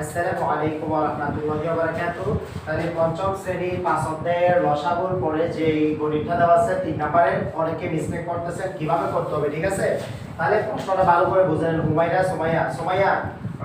আসসালামু আলাইকুম রাহমাতুল্লাহি ওয়া বারাকাতুহু তাহলে পঞ্চম শ্রেণি পাঁচ অধ্যায়ের লসাগুর পরে যে গণিতটা দেওয়া আছে, তিন নাম্বারের অনেকে মিস্টেক করতেছেন, কীভাবে করতে হবে, ঠিক আছে? তাহলে প্রশ্নটা ভালো করে বুঝেন হুমায়রা, সুমাইয়া সুমাইয়া,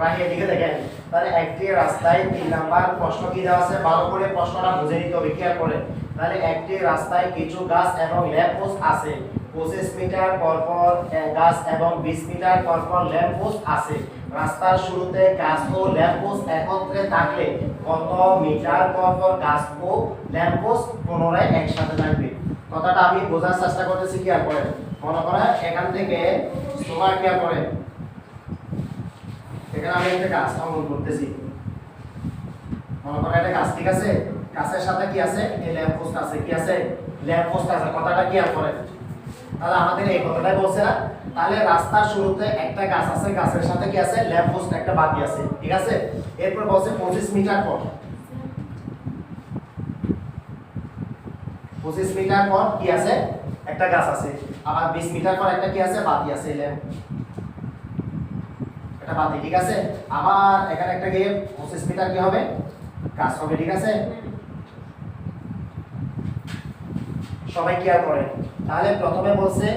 রাহি এদিকে দেখেন। তাহলে একটি রাস্তায় তিন নাম্বার প্রশ্ন কি দেওয়া আছে? ভালো করে প্রশ্নটা বুঝে নিতে হবে, খেয়াল করে। তাহলে একটি রাস্তায় কিছু গাছ এবং ল্যাম্প পোস্ট আছে। পঁচিশ মিটার পর পর গাছ এবং বিশ মিটার পর পর ল্যাম্প পোস্ট আছে। রাস্তার শুরুতে গাছ ও ল্যাম্প পোস্ট একত্রে থাকলে কত মিটার পর পর গাছ ও ল্যাম্প পোস্ট পুনরায় একসাথে থাকবে? কথাটা আমি বোঝার চেষ্টা করতেছি কি আর করে মনে করেন এখান থেকে তোমার কি আর করে এখানে আমি একটা গাছ অঙ্কন করতেছি। মনে করেন একটা গাছ ঠিক আছে? গাছের সাথে কি আছে? এই ল্যাম্প পোস্ট আছে। কি আছে? ল্যাম্প পোস্ট আছে। কথাটা কি আর করে তাহলে আমাদের এই কথাটাই বলছে না? তাহলে রাস্তার শুরুতে একটা গাছ আছে, গাছের সাথে কি আছে? ল্যাম্প পোস্ট একটা বাতি আছে, ঠিক আছে? এরপর বলছে পঁচিশ মিটার পর পঁচিশ মিটার পর কি আছে? একটা গাছ আছে। আবার বিশ মিটার পর একটা কি আছে? বাতি আছে, ল্যাম্প। একটা বাতি, ঠিক আছে? আবার এখানে একটা গিয়ে পঁচিশ মিটার কি হবে? গাছ হবে, ঠিক আছে? সবাই কেয়ার করেন। তাহলে প্রথমে বলছে,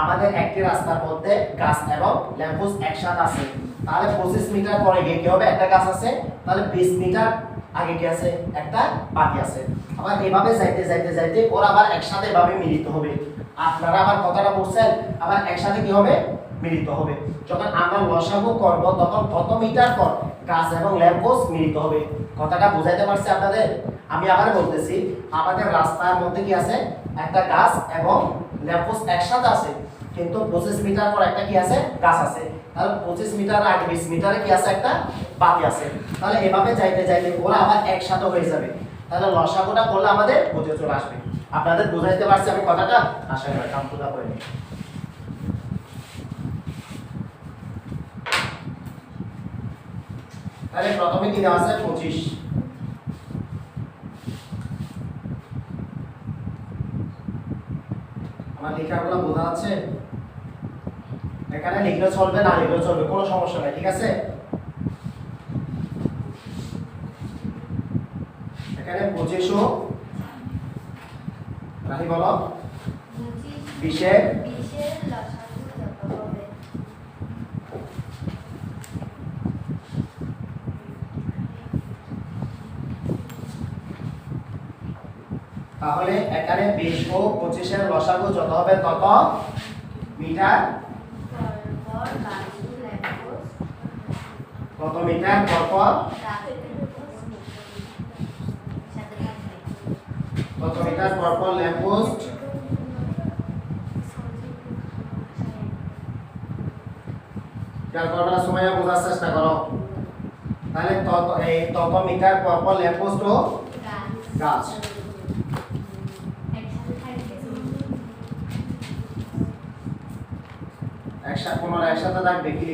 আমাদের একটি রাস্তার মধ্যে গাছ এবং ল্যাম্পোস্ট একসাথে আছে। তাহলে পঁচিশ মিটার পরে গিয়ে কি হবে? একটা গাছ আছে। তাহলে বিশ মিটার আগে কি আছে? একটা বাকি আছে। আবার এভাবে যাইতে যাইতে যাইতে ওরা আবার একসাথে এভাবে মিলিত হবে। আপনারা আবার কথাটা বলছেন, আবার একসাথে কি হবে? মিলিত হবে। যখন আমরা লসাগু করব, তখন কত মিটার পর গাছ এবং ল্যাম্পোস্ট মিলিত হবে? কথাটা বুঝাইতে পারছি আপনাদের? আমি আবার বলতেছি, আমাদের রাস্তার মধ্যে কি আছে? একটা গাছ এবং ল্যাম্পোস্ট একসাথে আছে, কিন্তু পঁচিশ মিটার পর একটা কি আছে? গাছ আছে। তাহলে পঁচিশ মিটার আগে বিশ মিটারে কি আছে? একটা বাতি আছে। তাহলে এভাবে যাইতে যাইতে ওরা আবার একসাথে হয়ে যাবে। তাহলে লসাগুটা করলে আমাদের বুঝে চলে আসবে। আপনাদের বুঝাইতে পারছি আমি কথাটা? আশা করি কাম পুরা করে তাহলে প্রথমে কি দেওয়া আছে? পঁচিশ আমার লেখাগুলো বোঝা যাচ্ছে? এখানে লিখলে চলবে না লিখলে চলবে কোনো সমস্যা নাই ঠিক আছে? এখানে পঁচিশশো রাহি বলো। বিশে বিশের লসাগু যত হবে তাহলে এখানে বিশ ও পঁচিশের লসাগু যত হবে তত মিটার তত মিটার পরপর তত মিটার পরপর ল্যাম্পোস্ট খেয়াল সময় বোঝার চেষ্টা করো তাহলে তত, এই তত মিটার পরপর ল্যাম্পোস্ট ও গাছ। একসাথে থাকবে একসাথে পুনরায় একসাথে থাকবে, কি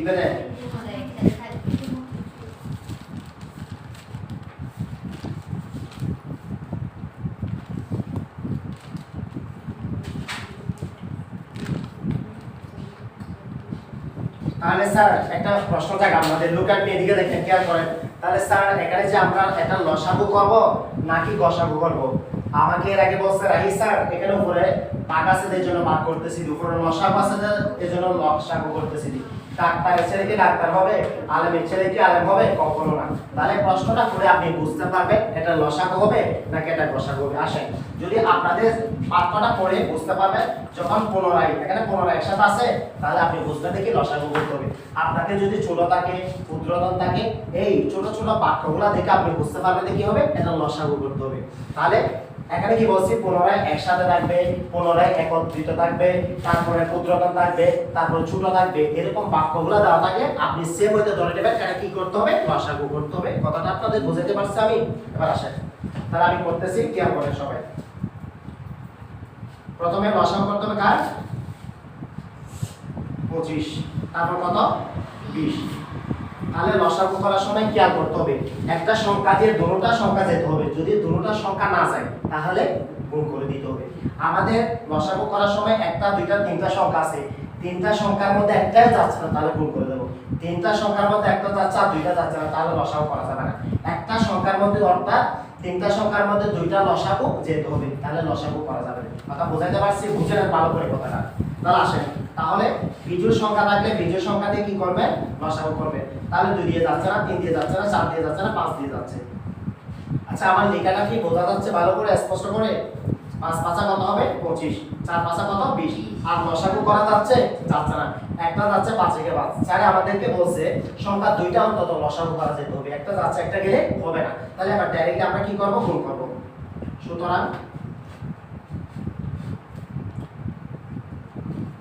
তাহলে স্যার, একটা প্রশ্ন থাকে, আমাদের লুক আপনি এদিকে দেখেন, খেয়াল করেন। তাহলে স্যার, এখানে যে আমরা একটা লসাগু করব, নাকি গসাগু করব? আমাকে এর আগে বলছে, রাহি স্যার, এখানে উপরে পাক জন্য পাক করতেছি উপরে লসাগু আছে এর জন্য লসাগু করতেছি ডাক্তারের ছেলে কি ডাক্তার হবে? আলেমের ছেলে কি আলেম হবে? কখনো না। তাহলে প্রশ্নটা করে আপনি বুঝতে পারবেন, এটা লসাগু হবে নাকি এটা গসাগু হবে? আসেন, যদি আপনাদের পাঠটা পড়ে বুঝতে পারবেন, যখন পুনরায়, এখানে পুনরায় একসাথে আছে, তাহলে আপনি বুঝতে দেখি লসাগু করতে হবে। আপনাকে যদি ছোট থাকে ক্ষুদ্রতম থাকে, এই ছোট ছোট বাক্যগুলো দেখে আপনি বুঝতে পারবেন কি হবে? এটা লসাগু করতে হবে। তাহলে এখানে কি বলছি? পুনরায় একসাথে থাকবে, পুনরায় একত্রিত থাকবে, তারপরে ক্ষুদ্রতম থাকবে, তারপরে ছোট থাকবে। এরকম বাক্যগুলো দেওয়া থাকে। আপনি সেম হইতে ধরে নেবেন এটা কি করতে হবে? লসাগু করতে হবে। কথাটা আপনাদের বুঝাতে পারছি আমি। এবার আসেন। তাহলে আমি করতেছি। কি করেন সবাই? প্রথমে লসাগু করতে হবে কার? পঁচিশ। তারপর কত? বিশ। তাহলে লসাগু করার সময় কি আর করতে হবে? একটা সংখ্যা দিয়ে দুটোটা সংখ্যা যেতে হবে। যদি দুটোটা সংখ্যা না যায়, তাহলে গুণ করে দিতে হবে। আমাদের লসাগু করার সময় একটা, দুইটা, তিনটা সংখ্যা আছে। তিনটা সংখ্যার মধ্যে একটাই যাচ্ছে না, তাহলে গুণ করে দেবো। তিনটা সংখ্যার মধ্যে একটা যাচ্ছে আর দুইটা যাচ্ছে না, তাহলে লসাগু করা যাবে না। একটা সংখ্যার মধ্যে অর্থাৎ তিনটা সংখ্যার মধ্যে দুইটা লসাগু যেতে হবে, তাহলে লসাগু করা যাবে কথা বোঝাতে পারছি? বুঝে ভালো করে কথাটা। তাহলে আসেন। তাহলে বিজুর সংখ্যা থাকলে বিজুর সংখ্যা দিয়ে কি করবে লসাগু করবে তাহলে দুই দিয়ে যাচ্ছে না, তিন দিয়ে যাচ্ছে না, চার দিয়ে যাচ্ছে না, পাঁচ দিয়ে যাচ্ছে। আচ্ছা আমার লেখাটা কি বোঝা যাচ্ছে ভালো করে, স্পষ্ট করে? পাঁচ পাঁচা কত হবে? পঁচিশ। চার পাঁচা কত? বিশ। আর লসাগু করা যাচ্ছে? যাচ্ছে না। একটা যাচ্ছে, পাঁচ থেকে পাঁচ। স্যারে, আমাদেরকে বলছে, সংখ্যা দুইটা অন্তত লসাগু করা যেতে হবে। একটা যাচ্ছে, একটা গেলে হবে না। তাহলে আবার ডাইরেক্টলি আমরা কি করব? গুণ করব। সুতরাং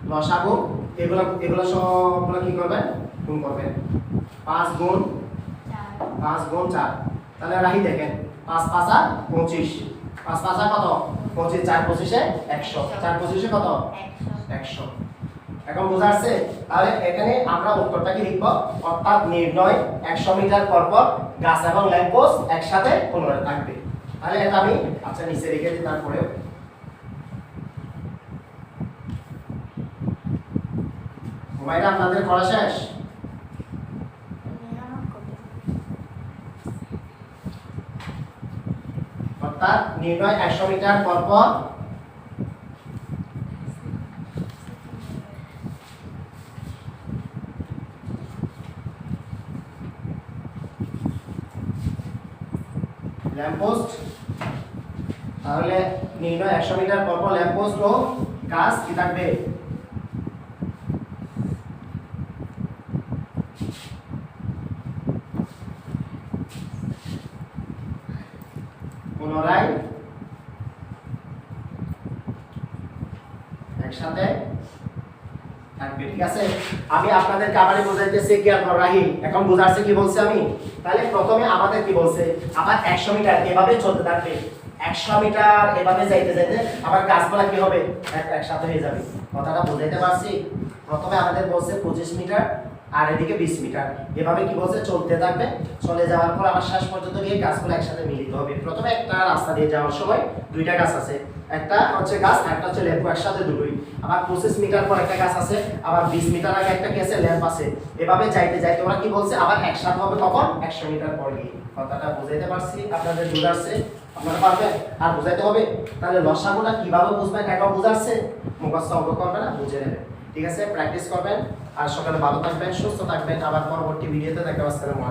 লসাগু এগুলো এগুলো সবগুলো কি করবেন? গুণ করবেন। পাঁচ গুণ পাঁচ গুণ চার। তাহলে রাহি দেখেন পাঁচ পাঁচা পঁচিশ। পাঁচ পাঁচা কত? পঁচিশ চার পঁচিশে একশো। চার পঁচিশে কত? একশো। এখন বোঝা যাচ্ছে তাহলে এখানে আমরা উত্তরটাকে লিখব? অর্থাৎ নির্ণয় একশো মিটার পর পর গাছ এবং ল্যাম্পোস্ট একসাথে পুনরায় থাকবে। তাহলে এটা আমি আচ্ছা নিচে রেখে দিই তারপরেও। মোবাইলটা আপনাদের করা শেষ মেরামত করতে অর্থাৎ নির্ণয় একশো মিটার পরপর। পর ল্যাম্পোস্ট তাহলে নির্ণয় একশো মিটার পরপর পর ল্যাম্পোস্ট ও গাছ কি থাকবে? পুনরায় একসাথে থাকবে, ঠিক আছে? আমি আপনাদেরকে আবারই বোঝাইতেছি আপনার রাহিম। এখন বোঝাচ্ছে কি বলছে আমি? তাহলে প্রথমে আমাদের কি বলছে? আবার একশো মিটার এভাবে চলতে থাকবে। একশো মিটার এভাবে যাইতে যাইতে আবার গাছপালা কি হবে? একসাথে হয়ে যাবে। কথাটা বোঝাইতে পারছি? প্রথমে আমাদের বলছে পঁচিশ মিটার। আর এদিকে বিশ মিটার। এভাবে কি বলছে? চলতে থাকবে। চলে যাওয়ার পর আবার শেষ পর্যন্ত গিয়ে গাছগুলো একসাথে মিলিত হবে। প্রথমে একটা রাস্তা দিয়ে যাওয়ার সময় দুইটা গাছ আছে। একটা হচ্ছে গাছ একটা হচ্ছে লেবু একসাথে দুটোই। আবার পঁচিশ মিটার পর একটা গাছ আছে, আবার বিশ মিটার আগে একটা আছে? ল্যাম্প আছে। এভাবে যাইতে যাইতে ওরা কি বলছে? আবার একসাথে হবে তখন একশো মিটার পর গিয়ে। কথাটা বুঝাইতে পারছি। আপনাদের বুঝাচ্ছে? আপনারা পারবেন? আর বুঝাইতে হবে? তাহলে লসাগুলা কীভাবে বুঝবেন? একবার বুঝাচ্ছে? মুখস্থ অঙ্ক করবে না বুঝে নেবেন। ঠিক আছে? প্র্যাকটিস করবেন। আর সকালে ভালো থাকবেন সুস্থ থাকবেন। আবার পরবর্তী ভিডিওতে দেখা আসসালামু